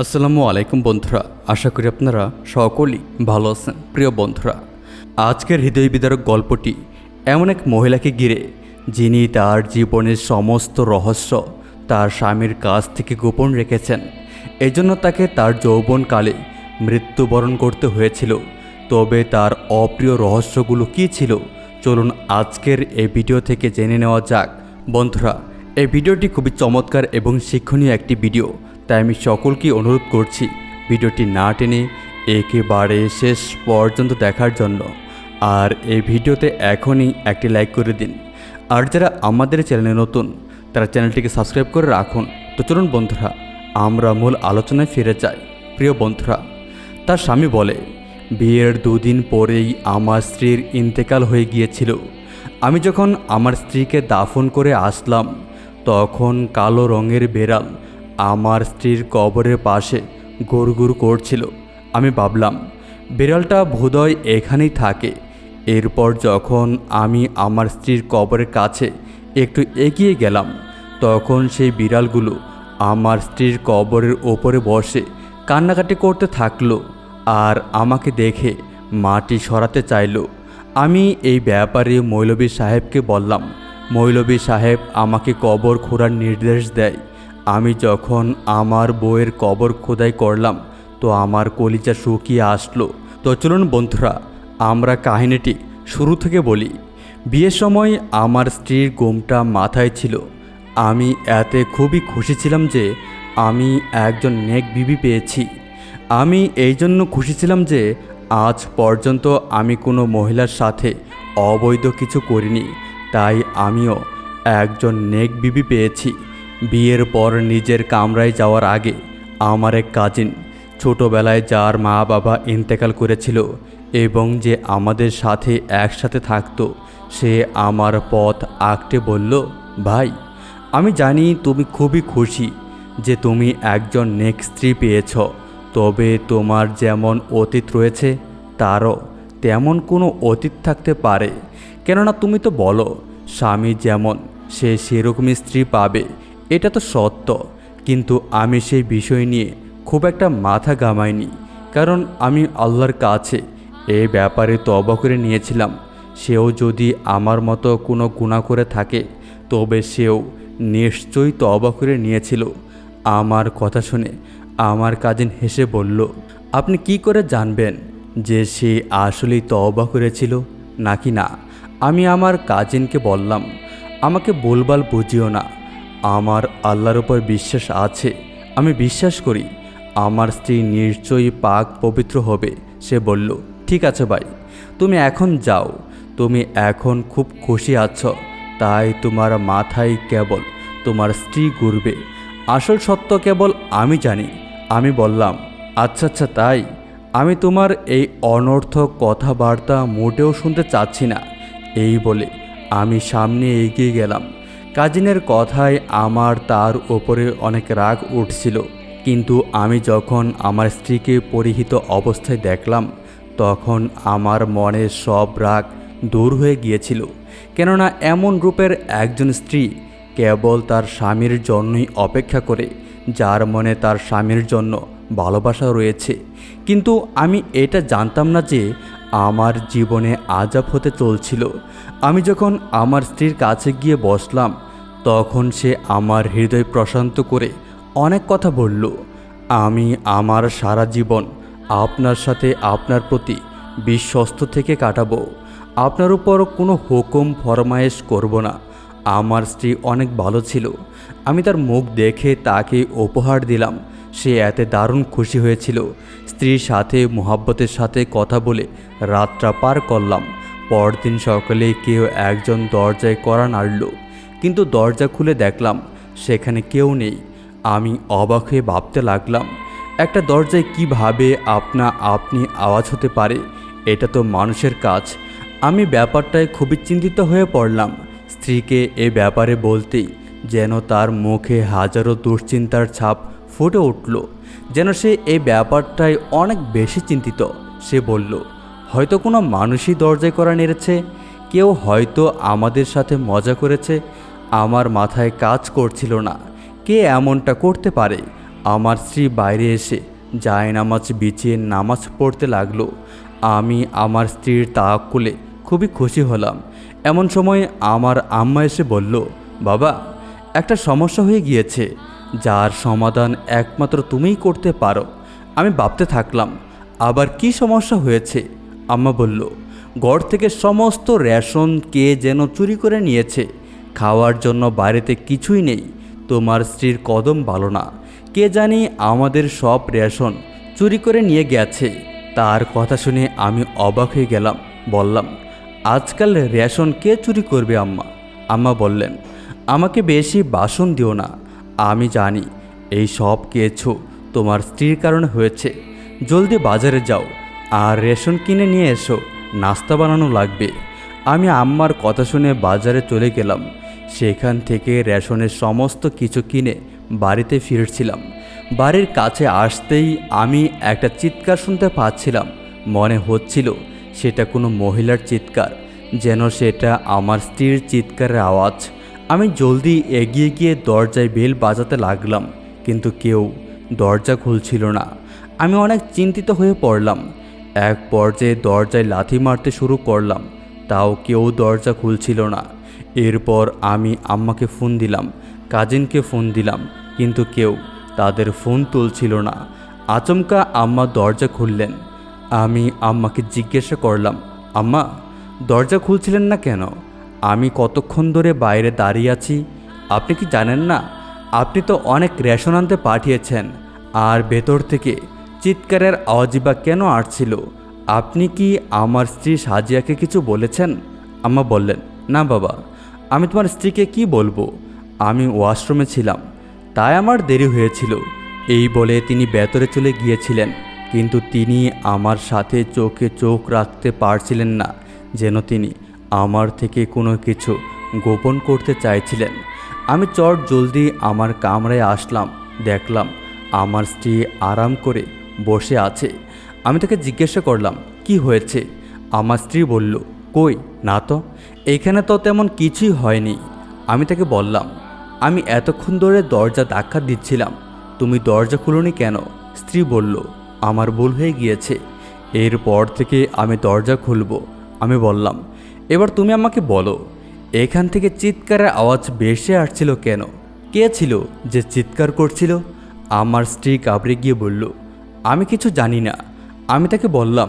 আসসালামু আলাইকুম বন্ধুরা, আশা করি আপনারা সকলেই ভালো আছেন। প্রিয় বন্ধুরা, আজকের হৃদয় বিদারক গল্পটি এমন এক মহিলাকে ঘিরে, যিনি তার জীবনের সমস্ত রহস্য তার স্বামীর কাছ থেকে গোপন রেখেছেন। এজন্য তাকে তার যৌবনকালে মৃত্যুবরণ করতে হয়েছিল। তবে তার অপ্রিয় রহস্যগুলো কী ছিল, চলুন আজকের এই ভিডিও থেকে জেনে নেওয়া যাক। বন্ধুরা, এই ভিডিওটি খুবই চমৎকার এবং শিক্ষণীয় একটি ভিডিও। তাই আমি সকলকে অনুরোধ করছি, ভিডিওটি না টেনে একেবারে শেষ পর্যন্ত দেখার জন্য। আর এই ভিডিওতে এখনই একটি লাইক করে দিন। আর যারা আমাদের চ্যানেলে নতুন, তারা চ্যানেলটিকে সাবস্ক্রাইব করে রাখুন। তো চলুন বন্ধুরা, আমরা মূল আলোচনায় ফিরে যাই। প্রিয় বন্ধুরা, তার স্বামী বলে, বিয়ের দুদিন পরেই আমার স্ত্রীর ইন্তেকাল হয়ে গিয়েছিল। আমি যখন আমার স্ত্রীকে দাফন করে আসলাম, তখন কালো রঙের বেড়াল আমার স্ত্রীর কবরের পাশে গুড় করছিল। আমি ভাবলাম, বিড়ালটা বোধহয় এখানেই থাকে। এরপর যখন আমি আমার স্ত্রীর কবরের কাছে একটু এগিয়ে গেলাম, তখন সেই বিড়ালগুলো আমার স্ত্রীর কবরের ওপরে বসে কান্নাকাটি করতে থাকল আর আমাকে দেখে মাটি সরাতে চাইলো। আমি এই ব্যাপারে মৌলবী সাহেবকে বললাম মৌলবী সাহেব আমাকে কবর খোঁড়ার নির্দেশ দেয়। আমি যখন আমার বউয়ের কবর খোদাই করলাম, তো আমার কলিজা শুকিয়ে আসলো। তো চলুন বন্ধুরা, আমরা কাহিনীটি শুরু থেকে বলি। বিয়ের সময় আমার স্ত্রীর গোমটা মাথায় ছিল। আমি এতে খুবই খুশি ছিলাম যে আমি একজন নেক বিবি পেয়েছি। আমি এই জন্য খুশি ছিলাম যে আজ পর্যন্ত আমি কোনো মহিলার সাথে অবৈধ কিছু করিনি। তাই আমিও একজন নেক বিবি পেয়েছি। বিয়ের পর নিজের কামরায় যাওয়ার আগে আমার এক কাজিন ছোটোবেলায় যার মা বাবা ইন্তেকাল করেছিল এবং যে আমাদের সাথে একসাথে থাকতো, সে আমার পথ আঁকটে বলল, ভাই, আমি জানি তুমি খুবই খুশি যে তুমি একজন নেক স্ত্রী পেয়েছ, তবে তোমার যেমন অতীত রয়েছে, তারও তেমন কোনো অতীত থাকতে পারে। কেননা তুমি তো বলো, স্বামী যেমন, সে সেরকমই স্ত্রী পাবে এটা তো সত্য। কিন্তু আমি সেই বিষয় নিয়ে খুব একটা মাথা গামাইনি কারণ আমি আল্লাহর কাছে এ ব্যাপারে তবা করে নিয়েছিলাম। সেও যদি আমার মতো কোনো গুণা করে থাকে, তবে সেও নিশ্চয়ই তবা করে নিয়েছিল। আমার কথা শুনে আমার কাজিন হেসে বলল, আপনি কি করে জানবেন যে সে আসলেই তওবা করেছিল নাকি না? আমি আমার কাজিনকে বললাম, আমাকে বলবাল বুঝিও না। আমার আল্লাহর উপর বিশ্বাস আছে। আমি বিশ্বাস করি, আমার স্ত্রী নিশ্চয়ই পাক পবিত্র হবে, সে বলল, ঠিক আছে ভাই, তুমি এখন যাও, তুমি এখন খুব খুশি আছো, তাই তোমার মাথায় কেবল তোমার স্ত্রী ঘুরবে। আসল সত্য কেবল আমি জানি, আমি বললাম আচ্ছা আচ্ছা তাই, আমি তোমার এই অনর্থক কথাবার্তা মোটেও শুনতে চাচ্ছি না। এই বলে আমি সামনে এগিয়ে গেলাম। কাজিনের কথায় আমার তার ওপরে অনেক রাগ উঠছিল। কিন্তু আমি যখন আমার স্ত্রীকে পরিহিত অবস্থায় দেখলাম, তখন আমার মনের সব রাগ দূর হয়ে গিয়েছিল। কেননা এমন রূপের একজন স্ত্রী কেবল তার স্বামীর জন্যই অপেক্ষা করে, যার মনে তার স্বামীর জন্য ভালোবাসা রয়েছে। কিন্তু আমি এটা জানতাম না যে আমার জীবনে আজাব হতে চলছিল। আমি যখন আমার স্ত্রীর কাছে গিয়ে বসলাম, তখন সে আমার হৃদয় প্রশান্ত করে অনেক কথা বলল। আমি আমার সারা জীবন আপনার সাথে আপনার প্রতি বিশ্বস্ত থেকে কাটাবো। আপনার উপর কোনো হুকুম ফরমায়েশ করব না। আমার স্ত্রী অনেক ভালো ছিল। আমি তার মুখ দেখে তাকে উপহার দিলাম। সে এতে দারুণ খুশি হয়েছিল। স্ত্রীর সাথে, মোহাব্বতের সাথে কথা বলে রাতটা পার করলাম। পরদিন সকালে কেউ একজন দরজায় করা নাড়ল। কিন্তু দরজা খুলে দেখলাম, সেখানে কেউ নেই। আমি অবাক হয়ে ভাবতে লাগলাম, একটা দরজায় কীভাবে আপনা আপনি আওয়াজ হতে পারে? এটা তো মানুষের কাজ। আমি ব্যাপারটায় খুবই চিন্তিত হয়ে পড়লাম। স্ত্রীকে এ ব্যাপারে বলতেই যেন তার মুখে হাজারো দুশ্চিন্তার ছাপ ফুটে উঠল, যেন সে এই ব্যাপারটায় অনেক বেশি চিন্তিত। সে বলল হয়তো কোনো মানুষই দরজায় করা নেড়েছে, কেউ হয়তো আমাদের সাথে মজা করেছে, আমার মাথায় কাজ করছিল না, কে এমনটা করতে পারে? আমার স্ত্রী বাইরে এসে যায় নামাজ বিছিয়ে নামাজ পড়তে লাগল। আমি আমার স্ত্রীর তাকুলে খুবই খুশি হলাম। এমন সময় আমার আম্মা এসে বলল, বাবা, একটা সমস্যা হয়ে গিয়েছে। যার সমাধান একমাত্র তুমিই করতে পারো। আমি ভাবতে থাকলাম, আবার কি সমস্যা হয়েছে? আম্মা বলল, ঘর থেকে সমস্ত রেশন কে যেন চুরি করে নিয়েছে। খাওয়ার জন্য বাড়িতে কিছুই নেই। তোমার স্ত্রীর কদম ভালো না। কে জানি আমাদের সব রেশন চুরি করে নিয়ে গেছে। তার কথা শুনে আমি অবাক হয়ে গেলাম, বললাম, আজকাল রেশন কে চুরি করবে আম্মা? আম্মা বললেন, আমাকে বেশি বাসন দিও না। আমি জানি এই সব কিছু তোমার স্ত্রীর কারণে হয়েছে। জলদি বাজারে যাও। আর রেশন কিনে নিয়ে এসো, নাস্তা বানানো লাগবে। আমি আম্মার কথা শুনে বাজারে চলে গেলাম। সেখান থেকে রেশনের সমস্ত কিছু কিনে বাড়িতে ফিরছিলাম। বাড়ির কাছে আসতেই আমি একটা চিৎকার শুনতে পাচ্ছিলাম। মনে হচ্ছিল সেটা কোনো মহিলার চিৎকার, যেন সেটা আমার স্ত্রীর চিৎকারের আওয়াজ। আমি জলদি এগিয়ে গিয়ে দরজায় বেল বাজাতে লাগলাম, কিন্তু কেউ দরজা খুলছিল না। আমি অনেক চিন্তিত হয়ে পড়লাম। এক পর্যায়ে দরজায় লাথি মারতে শুরু করলাম। তাও কেউ দরজা খুলছিল না। এরপর আমি আম্মাকে ফোন দিলাম, কাজিনকে ফোন দিলাম, কিন্তু কেউ তাদের ফোন তুলছিল না। আচমকা আম্মা দরজা খুললেন। আমি আম্মাকে জিজ্ঞাসা করলাম, আম্মা, দরজা খুলছিলেন না কেন? আমি কতক্ষণ ধরে বাইরে দাঁড়িয়ে আছি? আপনি কি জানেন না? আপনি তো অনেক রেশন আনতে পাঠিয়েছেন। আর ভেতর থেকে চিৎকারের আওয়াজিবা কেন আসছিল? আপনি কি আমার স্ত্রী সাজিয়াকে কিছু বলেছেন? আম্মা বললেন, না বাবা, আমি তোমার স্ত্রীকে কি বলব? আমি ওয়াশরুমে ছিলাম, তাই আমার দেরি হয়েছিল। এই বলে তিনি ভেতরে চলে গিয়েছিলেন, কিন্তু তিনি আমার সাথে চোখে চোখ রাখতে পারছিলেন না, যেন তিনি আমার থেকে কোনো কিছু গোপন করতে চাইছিলেন। আমি চট জলদি আমার কামরায় আসলাম, দেখলাম আমার স্ত্রী আরাম করে বসে আছে। আমি তাকে জিজ্ঞাসা করলাম, কি হয়েছে? আমার স্ত্রী বলল, কই, না তো। এখানে তো তেমন কিছুই হয়নি। আমি তাকে বললাম, আমি এতক্ষণ ধরে দরজা ধাক্কা দিচ্ছিলাম। তুমি দরজা খুলোনি কেন? স্ত্রী বলল, আমার ভুল হয়ে গিয়েছে। এরপর থেকে আমি দরজা খুলব। আমি বললাম, এবার তুমি আমাকে বলো, এখান থেকে চিৎকারের আওয়াজ বেশি আসছিল কেন? কে ছিল যে চিৎকার করছিল? আমার স্ত্রী কাবড়ে গিয়ে বলল আমি কিছু জানি না। আমি তাকে বললাম,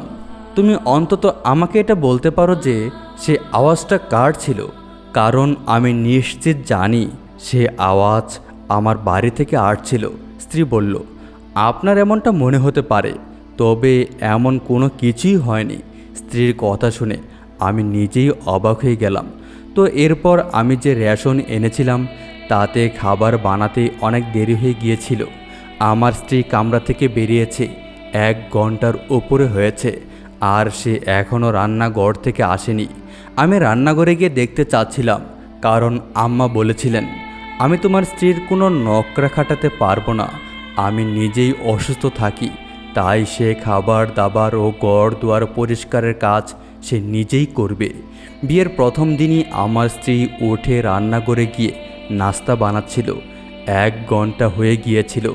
তুমি অন্তত আমাকে এটা বলতে পারো যে সে আওয়াজটা কার ছিল। কারণ আমি নিশ্চিত জানি সে আওয়াজ আমার বাড়ি থেকে আসছিল স্ত্রী বলল, আপনার এমনটা মনে হতে পারে, তবে এমন কোনো কিছুই হয়নি। স্ত্রীর কথা শুনে আমি নিজেই অবাক হয়ে গেলাম। তো এরপর আমি যে রেশন এনেছিলাম, তাতে খাবার বানাতে অনেক দেরি হয়ে গিয়েছিল। আমার স্ত্রী কামরা থেকে বেরিয়েছে। এক ঘণ্টার ওপরে হয়েছে, আর সে এখনও রান্নাঘর থেকে আসেনি। আমি রান্নাঘরে গিয়ে দেখতে চাচ্ছিলাম, কারণ আম্মা বলেছিলেন, আমি তোমার স্ত্রীর কোনো নকরা খাটাতে পারব না। আমি নিজেই অসুস্থ থাকি, তাই সে খাবার দাবার ও গড় দুয়ার পরিষ্কারের কাজ সে নিজেই করবে। বিয়ের প্রথম দিনই আমার স্ত্রী উঠে রান্নাঘরে গিয়ে নাস্তা বানাচ্ছিল। এক ঘণ্টা হয়ে গিয়েছিল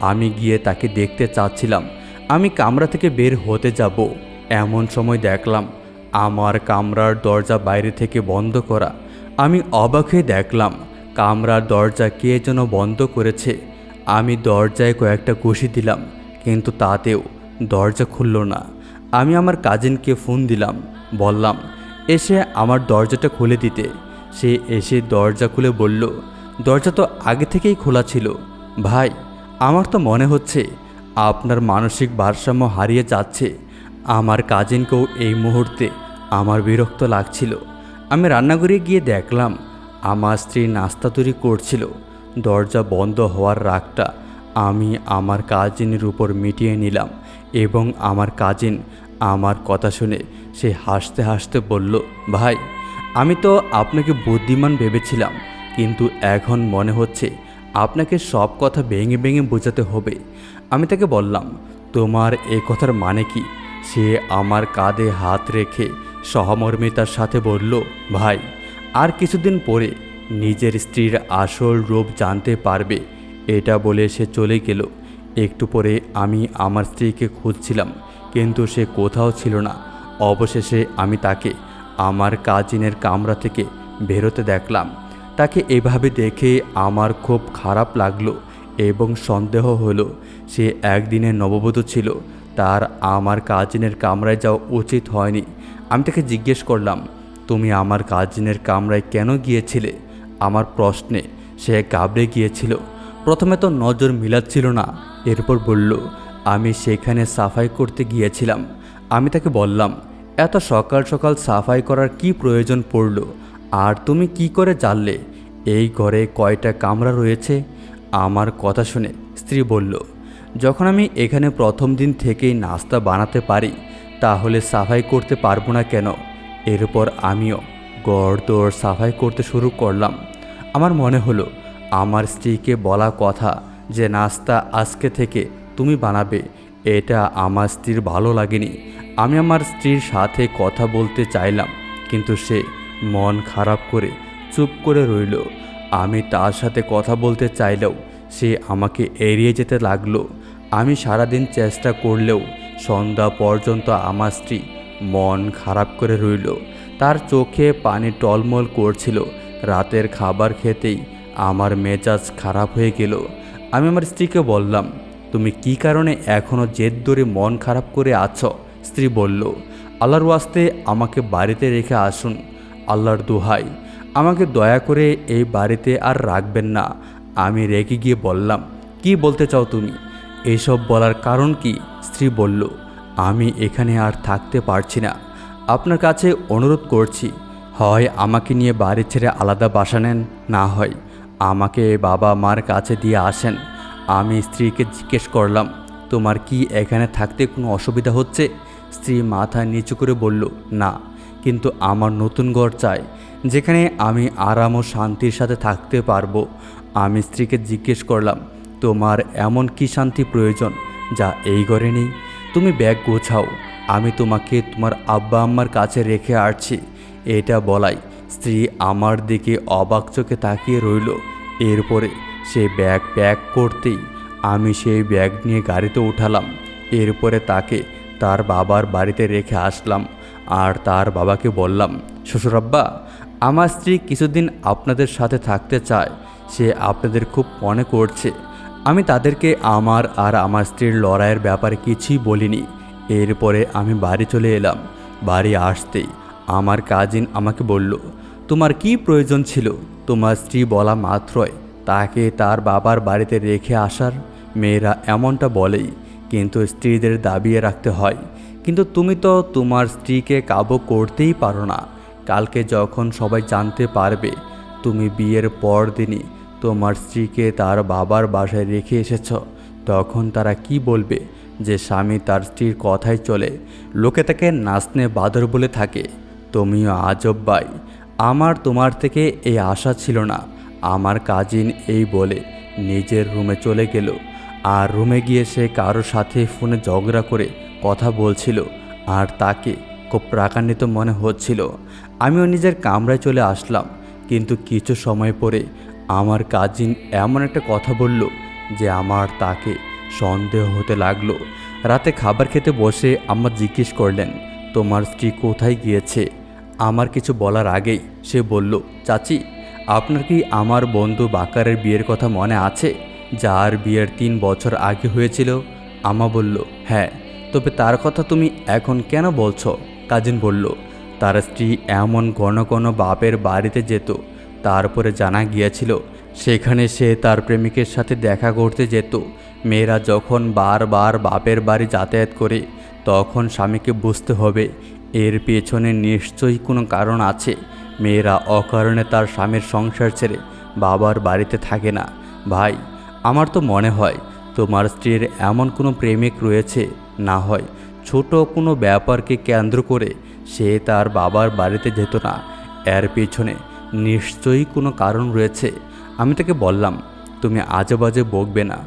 আমি গিয়ে তাকে দেখতে চাচ্ছিলাম। আমি কামরা থেকে বের হতে যাব। এমন সময় দেখলাম, আমার কামরার দরজা বাইরে থেকে বন্ধ করা। আমি অবাক হয়ে দেখলাম, কামরার দরজা কে যেন বন্ধ করেছে। আমি দরজায় কয়েকটা ঘুষি দিলাম, কিন্তু তাতেও দরজা খুলল না। আমি আমার কাজিনকে ফোন দিলাম, বললাম, এসে আমার দরজাটা খুলে দিতে। সে এসে দরজা খুলে বলল, দরজা তো আগে থেকেই খোলা ছিল। ভাই আমার তো মনে হচ্ছে আপনার মানসিক ভারসাম্য হারিয়ে যাচ্ছে। আমার কাজিনকেও এই মুহূর্তে আমার বিরক্ত লাগছিল। আমি রান্নাঘরে গিয়ে দেখলাম, আমার স্ত্রী নাস্তা তৈরি করছিল। দরজা বন্ধ হওয়ার রাগটা আমি আমার কাজিনের উপর মিটিয়ে নিলাম এবং আমার কাজিন আমার কথা শুনে সে হাসতে হাসতে বলল, ভাই, আমি তো আপনাকে বুদ্ধিমান ভেবেছিলাম, কিন্তু এখন মনে হচ্ছে আপনাকে সব কথা ভেঙে ভেঙে বোঝাতে হবে। আমি তাকে বললাম, তোমার এ কথার মানে কি? সে আমার কাঁধে হাত রেখে সহমর্মিতার সাথে বলল, ভাই, আর কিছুদিন পরে নিজের স্ত্রীর আসল রূপ জানতে পারবে। এটা বলে সে চলে গেল। একটু পরে আমি আমার স্ত্রীকে খুঁজছিলাম, কিন্তু সে কোথাও ছিল না। অবশেষে আমি তাকে আমার কাজিনের কামরা থেকে বেরোতে দেখলাম। তাকে এভাবে দেখে আমার খুব খারাপ লাগল এবং সন্দেহ হলো। সে একদিনের নববধূ ছিল, তার আমার কাজিনের কামরায় যাওয়া উচিত হয়নি। আমি তাকে জিজ্ঞেস করলাম, তুমি আমার কাজিনের কামরায় কেন গিয়েছিলে? আমার প্রশ্নে সে গাবড়ে গিয়েছিল। প্রথমে তো নজর মিলাচ্ছিল না। এরপর বলল, আমি সেখানে সাফাই করতে গিয়েছিলাম। আমি তাকে বললাম, এত সকাল সকাল সাফাই করার কি প্রয়োজন পড়ল? আর তুমি কি করে জানলে? এই ঘরে কয়টা কামরা রয়েছে? আমার কথা শুনে স্ত্রী বলল, যখন আমি এখানে প্রথম দিন থেকেই নাস্তা বানাতে পারি, তাহলে সাফাই করতে পারব না কেন? এরপর আমিও গড় দৌড় সাফাই করতে শুরু করলাম। আমার মনে হলো, আমার স্ত্রীকে বলা কথা যে নাস্তা আজকে থেকে তুমি বানাবে, এটা আমার স্ত্রীর ভালো লাগেনি। আমি আমার স্ত্রীর সাথে কথা বলতে চাইলাম, কিন্তু সে মন খারাপ করে চুপ করে রইল। আমি তার সাথে কথা বলতে চাইলেও সে আমাকে এড়িয়ে যেতে লাগল। আমি সারাদিন চেষ্টা করলেও সন্ধ্যা পর্যন্ত আমার স্ত্রী মন খারাপ করে রইল। তার চোখে পানি টলমল করছিল। রাতের খাবার খেতেই আমার মেজাজ খারাপ হয়ে গেল। আমি আমার স্ত্রীকে বললাম, তুমি কি কারণে এখনও জেদ ধরে মন খারাপ করে আছো? স্ত্রী বলল, আল্লাহর ওয়াস্তে আমাকে বাড়িতে রেখে আসুন। আল্লাহর দোহাই। আমাকে দয়া করে এই বাড়িতে আর রাখবেন না। আমি রেগে গিয়ে বললাম, কি বলতে চাও তুমি? এসব বলার কারণ কি? স্ত্রী বলল, আমি এখানে আর থাকতে পারছি না। আপনার কাছে অনুরোধ করছি, হয় আমাকে নিয়ে বাড়ি ছেড়ে আলাদা বাসা নেন, না হয় আমাকে বাবা মার কাছে দিয়ে আসেন। আমি স্ত্রীকে জিজ্ঞেস করলাম, তোমার কি এখানে থাকতে কোনো অসুবিধা হচ্ছে? স্ত্রী মাথা নিচু করে বলল, না, কিন্তু আমার নতুন ঘর চাই। যেখানে আমি আরাম ও শান্তির সাথে থাকতে পারব, আমি স্ত্রীকে জিজ্ঞেস করলাম, তোমার এমন কি শান্তি প্রয়োজন যা এই ঘরে নেই? তুমি ব্যাগ গোছাও, আমি তোমাকে তোমার আব্বা আম্মার কাছে রেখে আসছি। এটা বলাই স্ত্রী আমার দিকে অবাক চোখে তাকিয়ে রইল। এরপরে সে ব্যাগ প্যাক করতেই আমি সেই ব্যাগ নিয়ে গাড়িতে উঠালাম। এরপরে তাকে তার বাবার বাড়িতে রেখে আসলাম। আর তার বাবাকে বললাম শ্বশুরাব্বা আমার স্ত্রী কিছুদিন আপনাদের সাথে থাকতে চায়। সে আপনাদের খুব মনে করছে। আমি তাদেরকে আমার আর আমার স্ত্রীর লড়াইয়ের ব্যাপারে কিছুই বলিনি। এরপরে আমি বাড়ি চলে এলাম। বাড়ি আসতেই আমার কাজিন আমাকে বলল, তোমার কি প্রয়োজন ছিল? তোমার স্ত্রী বলা মাত্রই। তাকে তার বাবার বাড়িতে রেখে আসার। মেয়েরা এমনটা বলেই। কিন্তু স্ত্রীদের দাবিয়ে রাখতে হয়। কিন্তু তুমি তো তোমার স্ত্রীকে কাবু করতেই পারো না। কালকে যখন সবাই জানতে পারবে তুমি বিয়ের পর দিনই তোমার স্ত্রীকে তার বাবার বাসায় রেখে এসেছ, তখন তারা কি বলবে যে স্বামী তার স্ত্রীর কথাই চলে, লোকে তাকে নাচনে বাদর বলে থাকে। তুমিও আজব বাই আমার তোমার থেকে এই আশা ছিল না, আমার কাজিন এই বলে নিজের রুমে চলে গেল। আর রুমে গিয়ে সে কারোর সাথে ফোনে ঝগড়া করে কথা বলছিল, আর তাকে খুব প্রাকান্বিত মনে হচ্ছিল। আমিও নিজের কামরায় চলে আসলাম, কিন্তু কিছু সময় পরে আমার কাজিন এমন একটা কথা বলল যে আমার তাকে সন্দেহ হতে লাগল। রাতে খাবার খেতে বসে আমার জিজ্ঞেস করলেন, তোমার স্ত্রী কোথায় গিয়েছে? আমার কিছু বলার আগেই সে বলল, চাচি, আপনার কি আমার বন্ধু বাকারের বিয়ের কথা মনে আছে, যার বিয়ের তিন বছর আগে হয়েছিল? আমা বলল হ্যাঁ তবে তার কথা তুমি এখন কেন বলছো? কাজিন বলল তার স্ত্রী এমন ঘন ঘন বাপের বাড়িতে যেত তারপরে জানা গিয়েছিল, সেখানে সে তার প্রেমিকের সাথে দেখা করতে যেত। মেয়েরা যখন বারবার বাপের বাড়ি যাতায়াত করে, তখন স্বামীকে বুঝতে হবে, এর পেছনে নিশ্চয়ই কোনো কারণ আছে। মেয়েরা অকারণে তার স্বামীর সংসার ছেড়ে বাবার বাড়িতে থাকে না। ভাই, আমার তো মনে হয়, তোমার স্ত্রীর এমন কোনো প্রেমিক রয়েছে, না হয় ছোট কোনো ব্যাপারকে কেন্দ্র করে সে তার বাবার বাড়িতে যেত না। এর পেছনে নিশ্চয়ই কোনো কারণ রয়েছে। আমি তাকে বললাম, তুমি আজে বাজে বকবে না।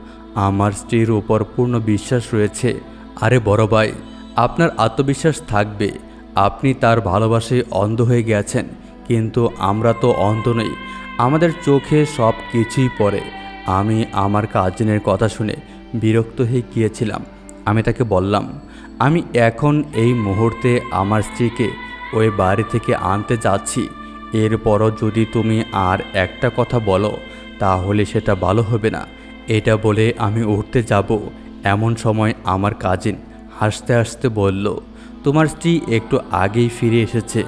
আমার স্ত্রীর উপর পূর্ণ বিশ্বাস রয়েছে। আরে বড় ভাই, আপনার আত্মবিশ্বাস থাকবে। আপনি তার ভালোবাসায় অন্ধ হয়ে গেছেন, কিন্তু আমরা তো অন্ধ নই। আমাদের চোখে সব কিছুই পড়ে। আমি আমার কাজিনের কথা শুনে বিরক্ত হয়ে গিয়েছিলাম। আমি তাকে বললাম আমি এখন এই মুহূর্তে আমার স্ত্রীকে ওই বাড়ি থেকে আনতে যাচ্ছি। এরপরও যদি তুমি আর একটা কথা বলো, তাহলে সেটা ভালো হবে না। এটা বলে আমি উঠতে যাব। এমন সময় আমার কাজিন হাসতে হাসতে বলল, তোমার স্ত্রী একটু আগেই ফিরে এসেছে।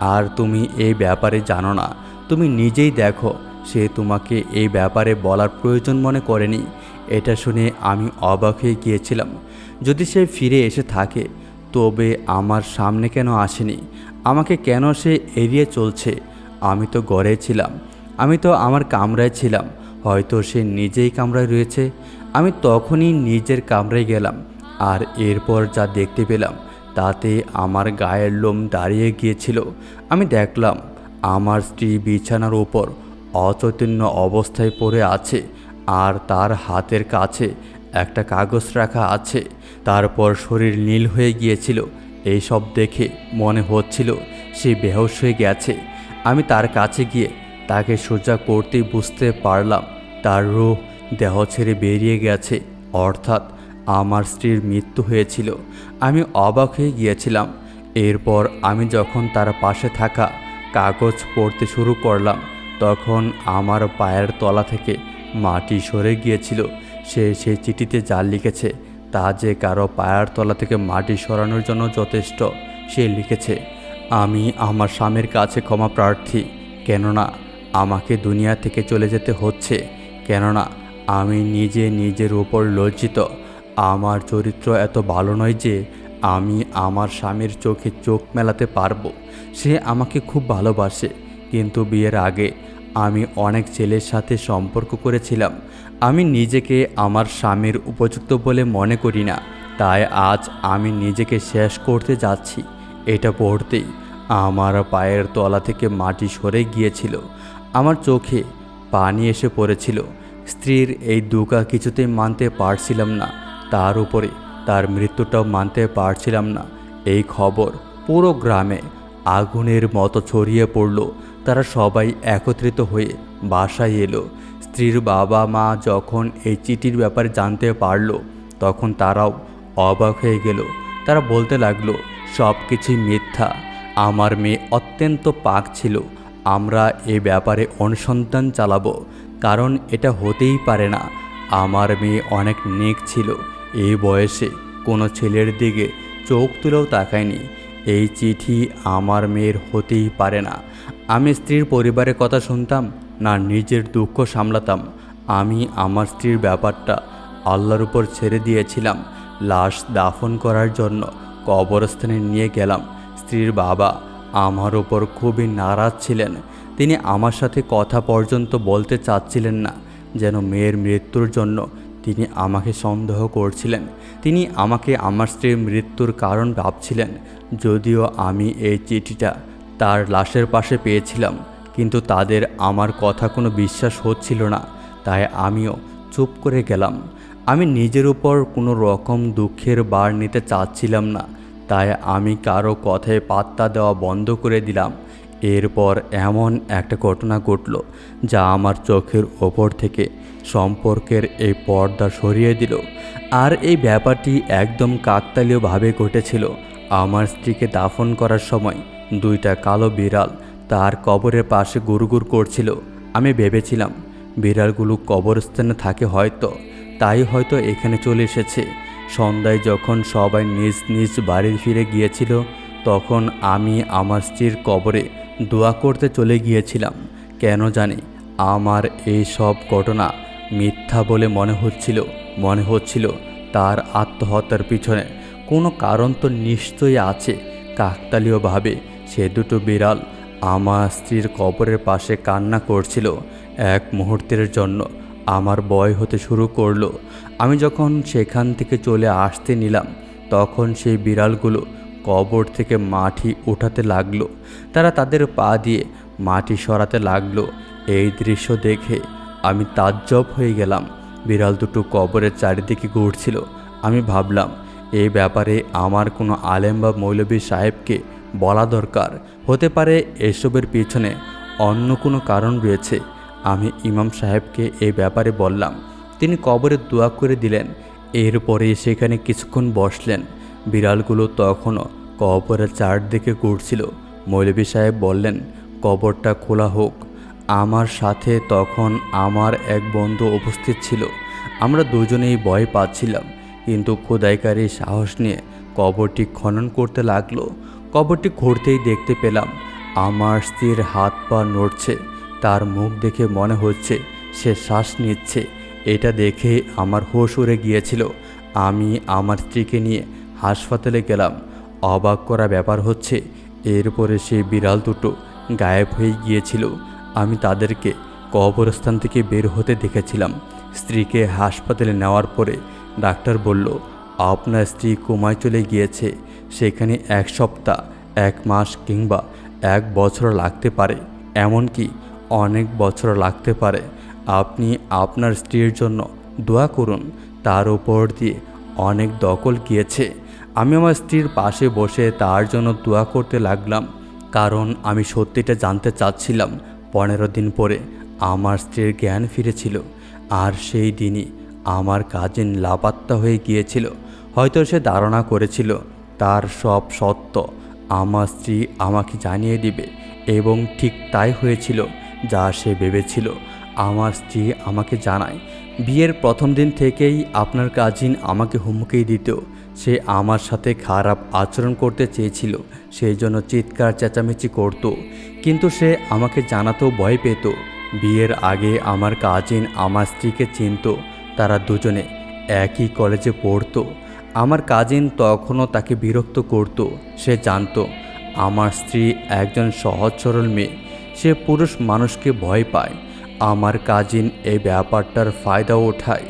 আর তুমি এই ব্যাপারে জানো না। তুমি নিজেই দেখো, সে তোমাকে এই ব্যাপারে বলার প্রয়োজন মনে করেনি। এটা শুনে আমি অবাক হয়ে গিয়েছিলাম। যদি সে ফিরে এসে থাকে, তবে আমার সামনে কেন আসেনি? আমাকে কেন সে এড়িয়ে চলছে? আমি তো গড়ে ছিলাম। আমি তো আমার কামরায় ছিলাম। হয়তো সে নিজেই কামরায় রয়েছে। আমি তখনই নিজের কামরায় গেলাম। আর এরপর যা দেখতে পেলাম, তাতে আমার গায়ের লোম দাঁড়িয়ে গিয়েছিল। আমি দেখলাম, আমার স্ত্রী বিছানার ওপর অচৈতন্য অবস্থায় পড়ে আছে আর তার হাতের কাছে একটা কাগজ রাখা আছে। তারপর শরীর নীল হয়ে গিয়েছিল। এইসব দেখে মনে হচ্ছিল সে বেহোশ হয়ে গেছে। আমি তার কাছে গিয়ে তাকে সোজা করতেই বুঝতে পারলাম, তার রূহ দেহ ছেড়ে বেরিয়ে গেছে। অর্থাৎ আমার স্ত্রীর মৃত্যু হয়েছিল। আমি অবাক হয়ে গিয়েছিলাম। এরপর আমি যখন তার পাশে থাকা কাগজ পড়তে শুরু করলাম, তখন আমার পায়ের তলা থেকে মাটি সরে গিয়েছিল। সে সেই চিঠিতে যা লিখেছে তা যে কারও পায়ার তলা থেকে মাটি সরানোর জন্য যথেষ্ট, সে লিখেছে, আমি আমার স্বামীর কাছে ক্ষমা প্রার্থী। কেননা আমাকে দুনিয়া থেকে চলে যেতে হচ্ছে। কেননা আমি নিজে নিজের উপর লজ্জিত। আমার চরিত্র এত ভালো নয় যে আমি আমার স্বামীর চোখে চোখ মেলাতে পারব। সে আমাকে খুব ভালোবাসে। কিন্তু বিয়ের আগে আমি অনেক ছেলের সাথে সম্পর্ক করেছিলাম। আমি নিজেকে আমার স্বামীর উপযুক্ত বলে মনে করি না, তাই আজ আমি নিজেকে শেষ করতে যাচ্ছি। এটা পড়তেই আমার পায়ের তলা থেকে মাটি সরে গিয়েছিল। আমার চোখে পানি এসে পড়েছিল। স্ত্রীর এই দুকা কিছুতেই মানতে পারছিলাম না, তার উপরে তার মৃত্যুটাও মানতে পারছিলাম না। এই খবর পুরো গ্রামে আগুনের মতো ছড়িয়ে পড়ল। তারা সবাই একত্রিত হয়ে বাসায় এলো। স্ত্রীর বাবা মা যখন এই চিঠির ব্যাপারে জানতে পারল, তখন তারাও অবাক হয়ে গেল। তারা বলতে লাগল, সব কিছুই মিথ্যা। আমার মেয়ে অত্যন্ত পাক ছিল। আমরা এ ব্যাপারে অনুসন্ধান চালাবো। কারণ এটা হতেই পারে না। আমার মেয়ে অনেক নেক ছিল। এই বয়সে কোনো ছেলের দিকে চোখ তুলেও তাকায়নি। এই চিঠি আমার মেয়ের হতেই পারে না। আমি স্ত্রীর পরিবারের কথা শুনতাম। না নিজের দুঃখ সামলাতাম। আমি আমার স্ত্রীর ব্যাপারটা আল্লাহর উপর ছেড়ে দিয়েছিলাম। লাশ দাফন করার জন্য কবরস্থানে নিয়ে গেলাম। স্ত্রীর বাবা আমার উপর খুবই নারাজ ছিলেন। তিনি আমার সাথে কথা পর্যন্ত বলতে চাচ্ছিলেন না, যেন মেয়ের মৃত্যুর জন্য তিনি আমাকে সন্দেহ করছিলেন। তিনি আমাকে আমার স্ত্রীর মৃত্যুর কারণ ভাবছিলেন, যদিও আমি এই চিঠিটা তার লাশের পাশে পেয়েছিলাম। কিন্তু তাদের আমার কথা কোনো বিশ্বাস হচ্ছিল না, তাই আমিও চুপ করে গেলাম। আমি নিজের উপর কোনো রকম দুঃখের বার নিতে চাচ্ছিলাম না, তাই আমি কারও কথায় পাত্তা দেওয়া বন্ধ করে দিলাম। এরপর এমন একটা ঘটনা ঘটল, যা আমার চোখের ওপর থেকে সম্পর্কের এই পর্দা সরিয়ে দিল। আর এই ব্যাপারটি একদম কাকতালীয়ভাবে ঘটেছিল। আমার স্ত্রীকে দাফন করার সময় দুইটা কালো বিড়াল তার কবরের পাশে গুরুগুর করছিল। আমি ভেবেছিলাম, বিড়ালগুলো কবরস্থানে থাকে হয়তো, তাই হয়তো এখানে চলে এসেছে। সন্ধ্যায় যখন সবাই নিজ নিজ বাড়ি ফিরে গিয়েছিল, তখন আমি আমার স্ত্রীর কবরে দোয়া করতে চলে গিয়েছিলাম। কেন জানি আমার এই সব ঘটনা মিথ্যা বলে মনে হচ্ছিল মনে হচ্ছিল তার আত্মহত্যার পিছনে। কোনো কারণ তো নিশ্চয়ই আছে, কাকতালীয়ভাবে সে দুটো বিড়াল আমার স্ত্রীর কবরের পাশে কান্না করছিল এক মুহূর্তের জন্য। আমার বয় হতে শুরু করল। আমি যখন সেখান থেকে চলে আসতে নিলাম, তখন সেই বিড়ালগুলো কবর থেকে মাটি উঠাতে লাগল। তারা তাদের পা দিয়ে মাটি সরাতে লাগল। এই দৃশ্য দেখে আমি তাজ্জব হয়ে গেলাম। বিড়াল দুটো কবরের চারিদিকে ঘুরছিল। আমি ভাবলাম এই ব্যাপারে আমার কোনো আলেম বা মৌলবী সাহেবকে বলা দরকার। হতে পারে এসবের পিছনে অন্য কোনো কারণ রয়েছে। আমি ইমাম সাহেবকে এই ব্যাপারে বললাম। তিনি কবরে দোয়া করে দিলেন। এরপরে সেখানে কিছুক্ষণ বসলেন। বিড়ালগুলো তখনও কবরের চারদিকে ঘুরছিল। মৌলভী সাহেব বললেন, কবরটা খোলা হোক। আমার সাথে তখন আমার এক বন্ধু উপস্থিত ছিল। আমরা দুজনেই ভয় পাচ্ছিলাম। কিন্তু খোদাইকারী সাহস নিয়ে কবরটি খনন করতে লাগল। কবরটি ঘুরতেই দেখতে পেলাম। আমার স্ত্রীর হাত পা নড়ছে, তার মুখ দেখে মনে হচ্ছে সে শ্বাস নিচ্ছে। এটা দেখে আমার হোশ উড়ে গিয়েছিল। আমি আমার স্ত্রীকে নিয়ে হাসপাতালে গেলাম। অবাক করা ব্যাপার হচ্ছে এরপরে সেই বিড়াল দুটো গায়েব হয়ে গিয়েছিল। আমি তাদেরকে কবরস্থান থেকে বের হতে দেখেছিলাম। স্ত্রীকে হাসপাতালে নেওয়ার পরে ডাক্তার বলল, আপনার স্ত্রী কোমায় চলে গিয়েছে। সেখানে এক সপ্তাহ, এক মাস কিংবা এক বছর লাগতে পারে। এমনকি অনেক বছর লাগতে পারে। আপনি আপনার স্ত্রীর জন্য দোয়া করুন, তার উপর দিয়ে অনেক দখল গিয়েছে। আমি আমার স্ত্রীর পাশে বসে তার জন্য দোয়া করতে লাগলাম, কারণ আমি সত্যিটা জানতে চাচ্ছিলাম। পনেরো দিন পরে আমার স্ত্রীর জ্ঞান ফিরেছিল, আর সেই দিনই আমার কাজিন লাপাত্তা হয়ে গিয়েছিল। হয়তো সে ধারণা করেছিল তার সব সত্য। আমার স্ত্রী আমাকে জানিয়ে দিবে এবং ঠিক তাই হয়েছিল যা সে ভেবেছিল। আমার স্ত্রী আমাকে জানায়, বিয়ের প্রথম দিন থেকেই আপনার কাজিন আমাকে হুমকি দিত সে আমার সাথে খারাপ আচরণ করতে চেয়েছিল, সেই জন্য চিৎকার চেঁচামেচি করত। কিন্তু সে আমাকে জানাতেও ভয় পেত। বিয়ের আগে আমার কাজিন আমার স্ত্রীকে চিনত, তারা দুজনে একই কলেজে পড়তো। আমার কাজিন তখনও তাকে বিরক্ত করত। সে জানতো, আমার স্ত্রী একজন সহজ সরল মেয়ে। সে পুরুষ মানুষকে ভয় পায়। আমার কাজিন এই ব্যাপারটার ফায়দা ওঠায়।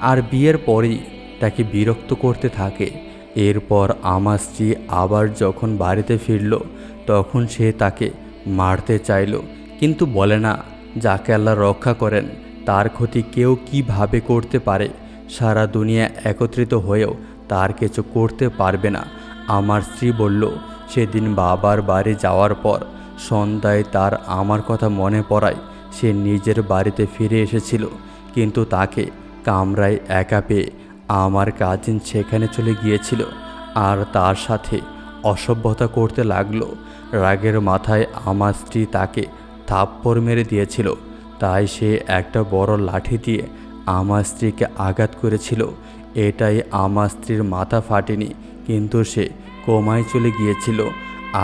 আর বিয়ের পরেই তাকে বিরক্ত করতে থাকে। এরপর আমার স্ত্রী আবার যখন বাড়িতে ফিরল, তখন সে তাকে মারতে চাইল। কিন্তু বলে না, যাকে আল্লাহ রক্ষা করেন, তার ক্ষতি কেউ কীভাবে করতে পারে? সারা দুনিয়া একত্রিত হয়েও তার কিছু করতে পারবে না। আমার স্ত্রী বলল, সেদিন বাবার বাড়ি যাওয়ার পর সন্ধ্যায় তার আমার কথা মনে পড়ায়। সে নিজের বাড়িতে ফিরে এসেছিল, কিন্তু তাকে কামরায় একা পেয়ে আমার কাজিন সেখানে চলে গিয়েছিল আর তার সাথে অসভ্যতা করতে লাগল। রাগের মাথায় আমার স্ত্রী তাকে থাপ্পড় মেরে দিয়েছিল, তাই সে একটা বড় লাঠি দিয়ে আমার স্ত্রীকে আঘাত করেছিল। এটাই আমার স্ত্রীর মাথা ফাটেনি, কিন্তু সে কোমায় চলে গিয়েছিল।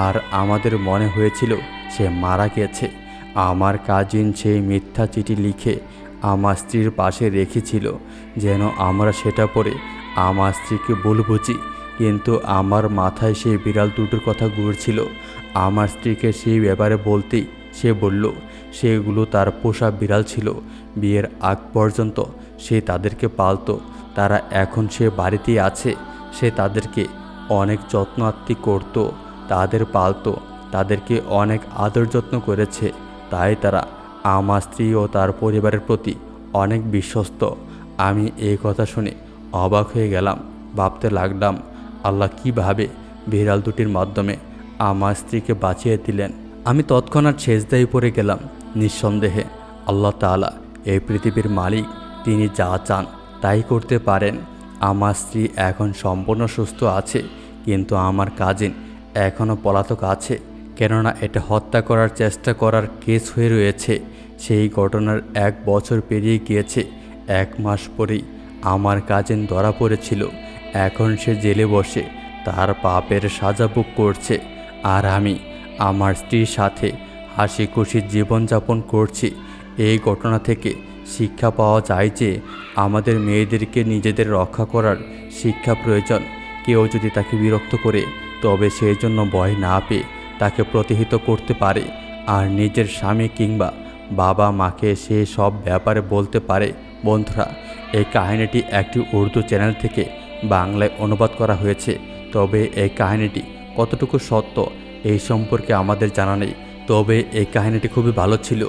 আর আমাদের মনে হয়েছিল সে মারা গেছে। আমার কাজিন সেই মিথ্যা চিঠি লিখে আমার স্ত্রীর পাশে রেখেছিল, যেন আমরা সেটা পড়ে আমার স্ত্রীকে ভুল বুঝি। কিন্তু আমার মাথায় সেই বিড়াল দুটোর কথা ঘুরছিল। আমার স্ত্রীকে সেই ব্যাপারে বলতেই সে বলল, সেগুলো তার পোষা বিড়াল ছিল। বিয়ের আগ পর্যন্ত সে তাদেরকে পালতো। তারা এখন সে বাড়িতেই আছে, সে তাদেরকে অনেক যত্ন আত্মি করতো, তাদের পালতো, তাদেরকে অনেক আদর যত্ন করেছে। তাই তারা আমার স্ত্রী ও তার পরিবারের প্রতি অনেক বিশ্বস্ত। আমি এই কথা শুনে অবাক হয়ে গেলাম, ভাবতে লাগলাম, আল্লাহ কীভাবে বিড়াল দুটির মাধ্যমে আমার স্ত্রীকে বাঁচিয়ে দিলেন। আমি তৎক্ষণাৎ শেষদায়ী পড়ে গেলাম, নিঃসন্দেহে। আল্লাহ তাআলা এই পৃথিবীর মালিক, তিনি যা চান তাই করতে পারেন। আমার স্ত্রী এখন সম্পূর্ণ সুস্থ আছে, কিন্তু আমার কাজিন এখনও পলাতক আছে, কেননা এটা হত্যা করার চেষ্টা করার কেস হয়ে রয়েছে। সেই ঘটনার এক বছর পেরিয়ে গিয়েছে, এক মাস পরেই আমার কাজিন ধরা পড়েছিল। এখন সে জেলে বসে, তার পাপের সাজা ভোগ করছে। আর আমি, আমার স্ত্রীর সাথে হাসি খুশি জীবনযাপন করছি। এই ঘটনা থেকে শিক্ষা পাওয়া যায় যে আমাদের মেয়েদেরকে নিজেদের রক্ষা করার শিক্ষা প্রয়োজন। কেউ যদি তাকে বিরক্ত করে, তবে সেই জন্য ভয় না পেয়ে তাকে প্রতিহিত করতে পারে আর নিজের স্বামী কিংবা বাবা মাকে সে সব ব্যাপারে বলতে পারে। বন্ধুরা, এই কাহিনীটি একটি উর্দু চ্যানেল থেকে বাংলায় অনুবাদ করা হয়েছে। তবে এই কাহিনীটি কতটুকু সত্য এই সম্পর্কে আমাদের জানা নেই। তবে এই কাহিনীটি খুবই ভালো ছিল।